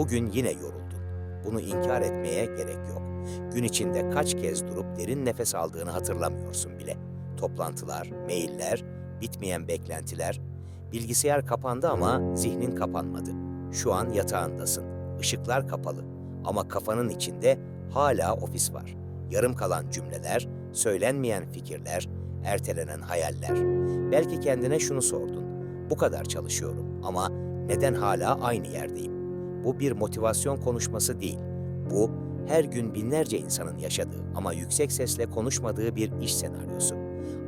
Bugün yine yoruldun. Bunu inkar etmeye gerek yok. Gün içinde kaç kez durup derin nefes aldığını hatırlamıyorsun bile. Toplantılar, mailler, bitmeyen beklentiler. Bilgisayar kapandı ama zihnin kapanmadı. Şu an yatağındasın. Işıklar kapalı ama kafanın içinde hala ofis var. Yarım kalan cümleler, söylenmeyen fikirler, ertelenen hayaller. Belki kendine şunu sordun. Bu kadar çalışıyorum ama neden hala aynı yerdeyim? Bu bir motivasyon konuşması değil. Bu her gün binlerce insanın yaşadığı ama yüksek sesle konuşmadığı bir iş senaryosu.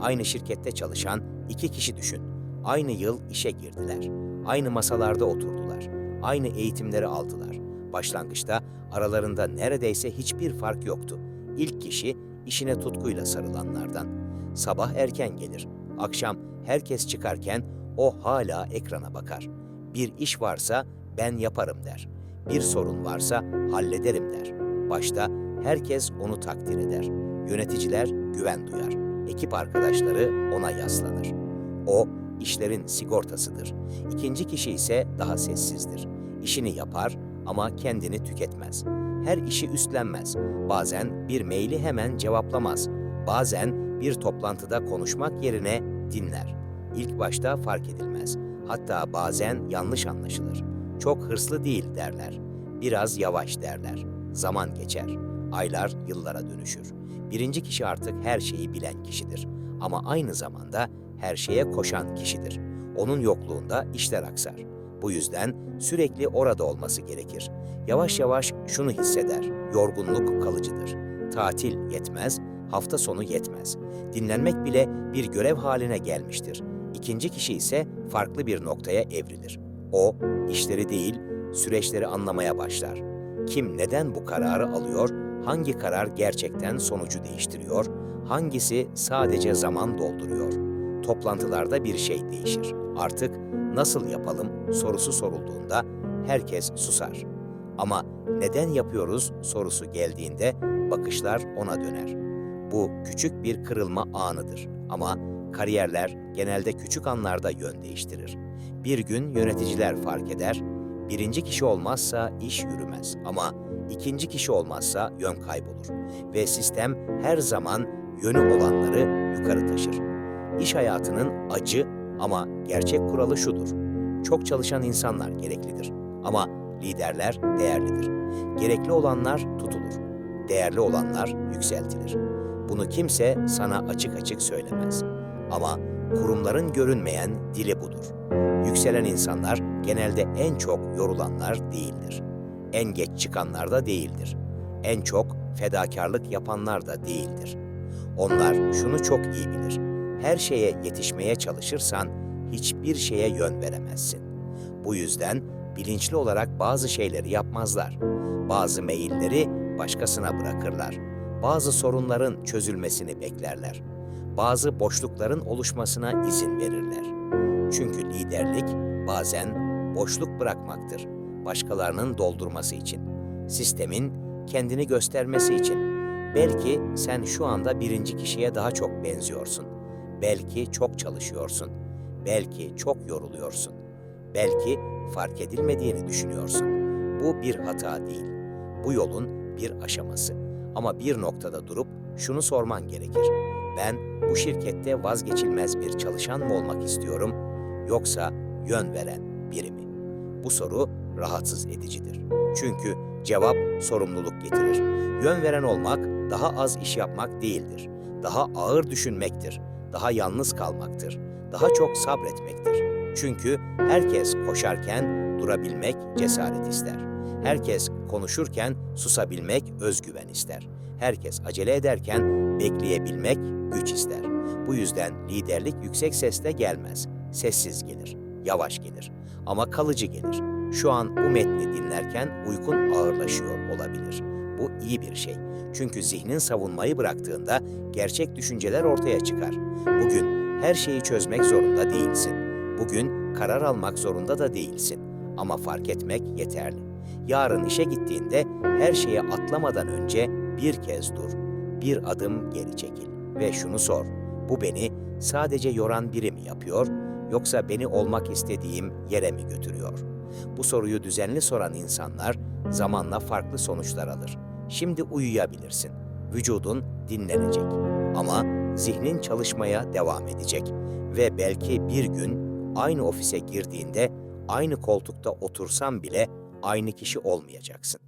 Aynı şirkette çalışan iki kişi düşün. Aynı yıl işe girdiler. Aynı masalarda oturdular. Aynı eğitimleri aldılar. Başlangıçta aralarında neredeyse hiçbir fark yoktu. İlk kişi işine tutkuyla sarılanlardan. Sabah erken gelir. Akşam herkes çıkarken o hala ekrana bakar. Bir iş varsa ben yaparım der. Bir sorun varsa hallederim der. Başta herkes onu takdir eder. Yöneticiler güven duyar. Ekip arkadaşları ona yaslanır. O işlerin sigortasıdır. İkinci kişi ise daha sessizdir. İşini yapar ama kendini tüketmez. Her işi üstlenmez. Bazen bir maili hemen cevaplamaz. Bazen bir toplantıda konuşmak yerine dinler. İlk başta fark edilmez. Hatta bazen yanlış anlaşılır. Çok hırslı değil derler. Biraz yavaş derler. Zaman geçer. Aylar yıllara dönüşür. Birinci kişi artık her şeyi bilen kişidir. Ama aynı zamanda her şeye koşan kişidir. Onun yokluğunda işler aksar. Bu yüzden sürekli orada olması gerekir. Yavaş yavaş şunu hisseder. Yorgunluk kalıcıdır. Tatil yetmez, hafta sonu yetmez. Dinlenmek bile bir görev haline gelmiştir. İkinci kişi ise farklı bir noktaya evrilir. O, işleri değil, süreçleri anlamaya başlar. Kim neden bu kararı alıyor, hangi karar gerçekten sonucu değiştiriyor, hangisi sadece zaman dolduruyor. Toplantılarda bir şey değişir. Artık nasıl yapalım sorusu sorulduğunda herkes susar. Ama neden yapıyoruz sorusu geldiğinde bakışlar ona döner. Bu küçük bir kırılma anıdır ama kariyerler genelde küçük anlarda yön değiştirir. Bir gün yöneticiler fark eder, birinci kişi olmazsa iş yürümez ama ikinci kişi olmazsa yön kaybolur ve sistem her zaman yönü olanları yukarı taşır. İş hayatının acı ama gerçek kuralı şudur. Çok çalışan insanlar gereklidir ama liderler değerlidir. Gerekli olanlar tutulur. Değerli olanlar yükseltilir. Bunu kimse sana açık açık söylemez. Ama kurumların görünmeyen dili budur. Yükselen insanlar genelde en çok yorulanlar değildir. En geç çıkanlar da değildir. En çok fedakarlık yapanlar da değildir. Onlar şunu çok iyi bilir. Her şeye yetişmeye çalışırsan hiçbir şeye yön veremezsin. Bu yüzden bilinçli olarak bazı şeyleri yapmazlar. Bazı meyilleri başkasına bırakırlar. Bazı sorunların çözülmesini beklerler. Bazı boşlukların oluşmasına izin verirler. Çünkü liderlik bazen boşluk bırakmaktır. Başkalarının doldurması için. Sistemin kendini göstermesi için. Belki sen şu anda birinci kişiye daha çok benziyorsun. Belki çok çalışıyorsun. Belki çok yoruluyorsun. Belki fark edilmediğini düşünüyorsun. Bu bir hata değil. Bu yolun bir aşaması. Ama bir noktada durup şunu sorman gerekir. Ben bu şirkette vazgeçilmez bir çalışan mı olmak istiyorum yoksa yön veren biri mi? Bu soru rahatsız edicidir. Çünkü cevap sorumluluk getirir. Yön veren olmak daha az iş yapmak değildir. Daha ağır düşünmektir. Daha yalnız kalmaktır. Daha çok sabretmektir. Çünkü herkes koşarken durabilmek cesaret ister. Herkes konuşurken susabilmek özgüven ister. Herkes acele ederken bekleyebilmek güç ister. Bu yüzden liderlik yüksek sesle gelmez. Sessiz gelir, yavaş gelir ama kalıcı gelir. Şu an bu metni dinlerken uykun ağırlaşıyor olabilir. Bu iyi bir şey. Çünkü zihnin savunmayı bıraktığında gerçek düşünceler ortaya çıkar. Bugün her şeyi çözmek zorunda değilsin. Bugün karar almak zorunda da değilsin. Ama fark etmek yeterli. Yarın işe gittiğinde her şeye atlamadan önce bir kez dur. Bir adım geri çekil ve şunu sor. Bu beni sadece yoran biri mi yapıyor yoksa beni olmak istediğim yere mi götürüyor? Bu soruyu düzenli soran insanlar zamanla farklı sonuçlar alır. Şimdi uyuyabilirsin. Vücudun dinlenecek. Ama zihnin çalışmaya devam edecek. Ve belki bir gün aynı ofise girdiğinde aynı koltukta otursan bile aynı kişi olmayacaksın.